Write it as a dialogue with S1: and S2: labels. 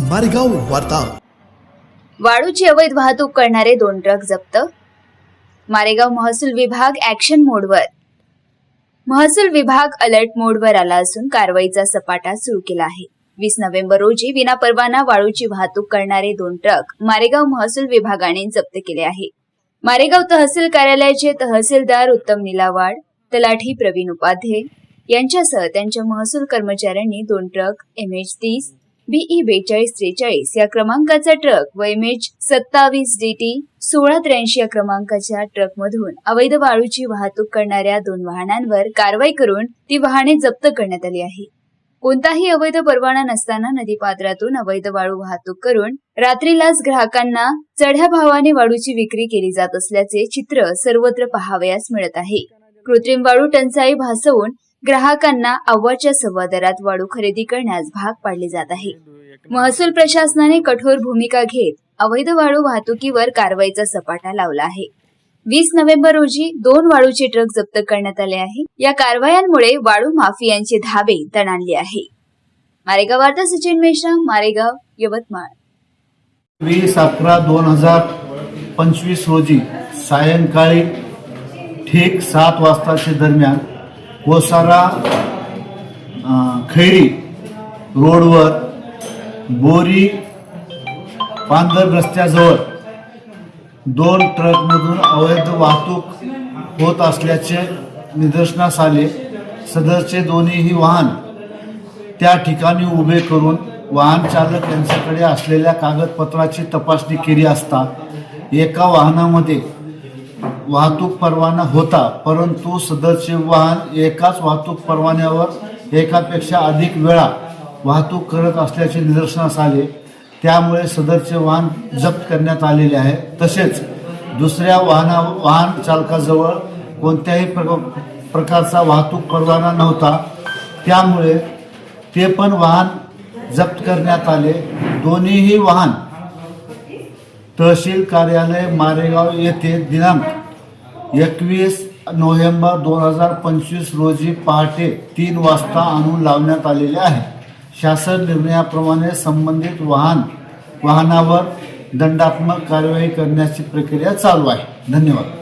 S1: मारेगाव वार्ता.
S2: वाळूची अवैध वाहतूक करणारे दोन ट्रक जप्त. मारेगाव महसूल विभाग ऍक्शन मोडवर महसूल विभाग अलर्ट मोडवर आला असून कारवाईचा सपाटा सुरू केला आहे. वीस नोव्हेंबर रोजी विनापरवाना वाळूची वाहतूक करणारे दोन ट्रक मारेगाव महसूल विभागाने जप्त केले आहे. मारेगाव तहसील कार्यालयाचे तहसीलदार उत्तम निलावाड तलाठी प्रवीण उपाध्ये यांच्यासह त्यांच्या महसूल कर्मचाऱ्यांनी दोन ट्रक एम एच तीस बीई बेचाळीस त्रेचाळीस या क्रमांकाचा ट्रक व एम एच सत्तावीस डी टी सोळा त्र्याऐंशी या क्रमांकाच्या ट्रकमधून अवैध वाळूची वाहतूक करणाऱ्या दोन वाहनांवर कारवाई करून ती वाहने जप्त करण्यात आली आहे. कोणताही अवैध परवाना नसताना नदीपात्रातून अवैध वाळू वाहतूक करून रात्रीलाच ग्राहकांना चढ्या भावाने वाळूची विक्री केली जात असल्याचे चित्र सर्वत्र पहावयास मिळत आहे. कृत्रिम वाळू टंचाई भासवून ग्राहकांना अव्वाच्या सव्वा दरात वाळू खरेदी करण्यास भाग पाडले जात आहे. महसूल प्रशासनाने कठोर भूमिका घेत अवैध वाळू वाहतुकीवर कारवाईचा सपाटा लावला आहे. वीस नोव्हेंबर रोजी दोन वाळूचे ट्रक जप्त करण्यात आले आहे. या कारवायांमुळे वाळू माफियांचे धाबे तणाणले आहे. मारेगाव वार्ता सचिन मेश्राम मारेगाव यवतमाळ.
S3: वीस अकरा दोन हजार पंचवीस रोजी सायंकाळी ठीक सात वाजताच्या दरम्यान कोसारा खैरी रोडवर बोरी पांढर रस्त्याजवळ दोन ट्रकमधून अवैध वाहतूक होत असल्याचे निदर्शनास आले. सदरचे दोन्हीही वाहन त्या ठिकाणी उभे करून वाहन चालक यांच्याकडे असलेल्या कागदपत्राची तपासणी केली असता एका वाहनामध्ये वाहतूक परवाना होता परंतु सदरचे वाहन एकाच वाहतूक परवान्यावर एकापेक्षा अधिक वेळा वाहतूक करत असल्याचे निदर्शनास आले. त्यामुळे सदरचे वाहन जप्त करण्यात आलेले आहे. तसेच दुसऱ्या वाहना वाहन चालकाजवळ कोणत्याही प्र प्रकारचा वाहतूक परवाना नव्हता. त्यामुळे ते पण वाहन जप्त करण्यात आले. दोन्हीही वाहन तहसील कार्यालय मारेगाव येथे दिनांक एकवीस नोव्हेंबर दोन हजार पंचवीस रोजी पहाटे तीन वाजता आणून लावण्यात आलेले आहे. शासन निर्णयाप्रमाणे संबंधित वाहन वाहनावर दंडात्मक कारवाई करण्याची प्रक्रिया चालू आहे. धन्यवाद.